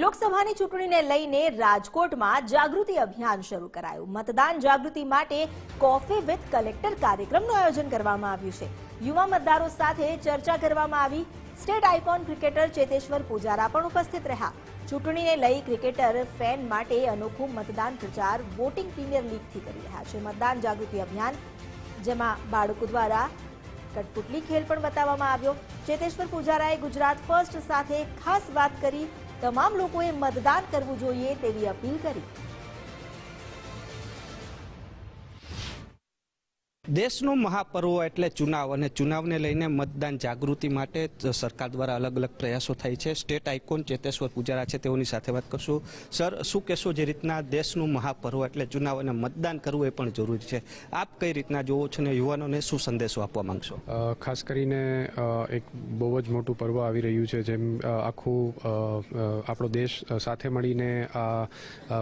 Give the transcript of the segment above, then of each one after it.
લોકસભાની ચૂંટણીને લઈને રાજકોટમાં જાગૃતિ અભિયાન શરૂ કરાયું. મતદાન જાગૃતિ માટે કોફી વિથ કલેક્ટર કાર્યક્રમનું આયોજન કરવામાં આવ્યું છે. યુવા મતદારો સાથે ચર્ચા કરવામાં આવી. State icon cricketer Cheteshwar Pujara પણ ઉપસ્થિત રહ્યા. ચૂંટણીને લઈ ક્રિકેટર ફેન માટે અનોખું મતદાન પ્રચાર વોટિંગ પ્રીમિયર લીગથી કરી રહ્યા છે. મતદાન જાગૃતિ અભિયાન, જેમાં બાળકો દ્વારા કટપુટલી ખેલ પણ બતાવવામાં આવ્યો. ચેતેશ્વર પૂજારાએ ગુજરાત ફર્સ્ટ સાથે ખાસ વાત કરી. તમામ લોકોએ મતદાન કરવું જોઈએ તેવી અપીલ કરી. દેશનો મહાપર્વ એટલે ચુનાવ અને ચુનાવને લઈને મતદાન જાગૃતિ માટે સરકાર દ્વારા અલગ અલગ પ્રયાસો થાય છે. સ્ટેટ આઇકોન ચેતેશ્વર પૂજારા છે, તેઓની સાથે વાત કરશું. સર, શું કહેશો જે રીતના દેશનું મહાપર્વ એટલે ચુનાવ અને મતદાન કરવું એ પણ જરૂરી છે? આપ કઈ રીતના જોવો છો ને યુવાનોને શું સંદેશો આપવા માંગશો? ખાસ કરીને એક બહુ જ મોટું પર્વ આવી રહ્યું છે, જેમ આખું આપણો દેશ સાથે મળીને આ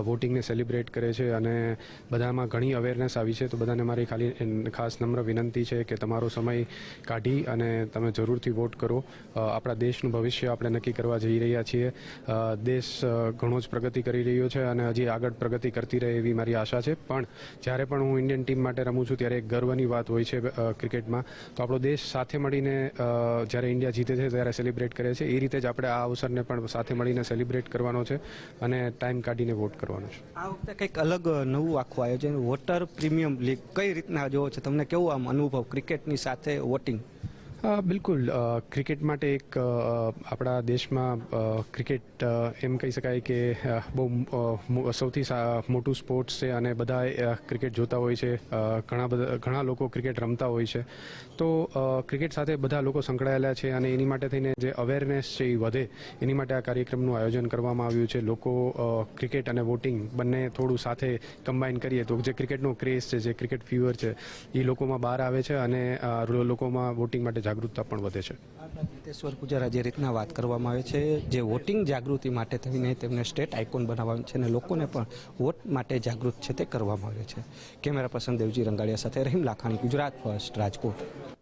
વોટિંગને સેલિબ્રેટ કરે છે અને બધામાં ઘણી અવેરનેસ આવી છે. તો બધાને મારી ખાલી ખાસ નમ્ર વિનંતી છે કે તમારો સમય કાઢી અને તમે જરૂરથી વોટ કરો. આપણા દેશનું ભવિષ્ય આપણે નક્કી કરવા જઈ રહ્યા છીએ. દેશ ઘણો જ પ્રગતિ કરી રહ્યો છે અને હજી આગળ પ્રગતિ કરતી રહે એવી મારી આશા છે. પણ જ્યારે પણ હું ઇન્ડિયન ટીમ માટે રમું છું ત્યારે એક ગર્વની વાત હોય છે ક્રિકેટમાં તો આપણો દેશ સાથે મળીને જ્યારે ઇન્ડિયા જીતે છે ત્યારે સેલિબ્રેટ કરે છે. એ રીતે જ આપણે આ અવસરને પણ સાથે મળીને સેલિબ્રેટ કરવાનો છે અને ટાઈમ કાઢીને વોટ કરવાનો છે. આ વખતે કંઈક અલગ નવું આખું આયોજન, વોટર પ્રીમિયમ લીગ કઈ રીતના જોવો છો તમને કેવું આમ અનુભવ ક્રિકેટની સાથે વોટિંગ બિલકુલ. ક્રિકેટ માટે એક આપણા દેશમાં ક્રિકેટ એમ કહી શકાય કે બહુ સૌથી મોટું સ્પોર્ટ્સ છે અને બધા ક્રિકેટ જોતા હોય છે. ઘણા બધા, ઘણા લોકો ક્રિકેટ રમતા હોય છે. તો ક્રિકેટ સાથે બધા લોકો સંકળાયેલા છે અને એની માટે થઈને જે અવેરનેસ છે એ વધે. એની માટે આ કાર્યક્રમનું આયોજન કરવામાં આવ્યું છે. લોકો ક્રિકેટ અને વોટિંગ બંને થોડું સાથે કમ્બાઈન કરીએ તો જે ક્રિકેટનો ક્રેઝ છે, જે ક્રિકેટ ફીવર છે એ લોકોમાં બહાર આવે છે અને લોકોમાં વોટિંગ માટે જાગૃતતા પણ વધે છે. ચેતેશ્વર પૂજારા જે રીતના વાત કરવામાં આવે છે, જે વોટિંગ જાગૃતિ માટે થઈને તેમને સ્ટેટ આઇકોન બનાવવાનું છે અને લોકોને પણ વોટ માટે જાગૃત છે તે કરવામાં આવે છે. કેમેરા પર્સન દેવજી રંગાડિયા સાથે રહીમ લાખાણી, ગુજરાત ફર્સ્ટ રાજકોટ.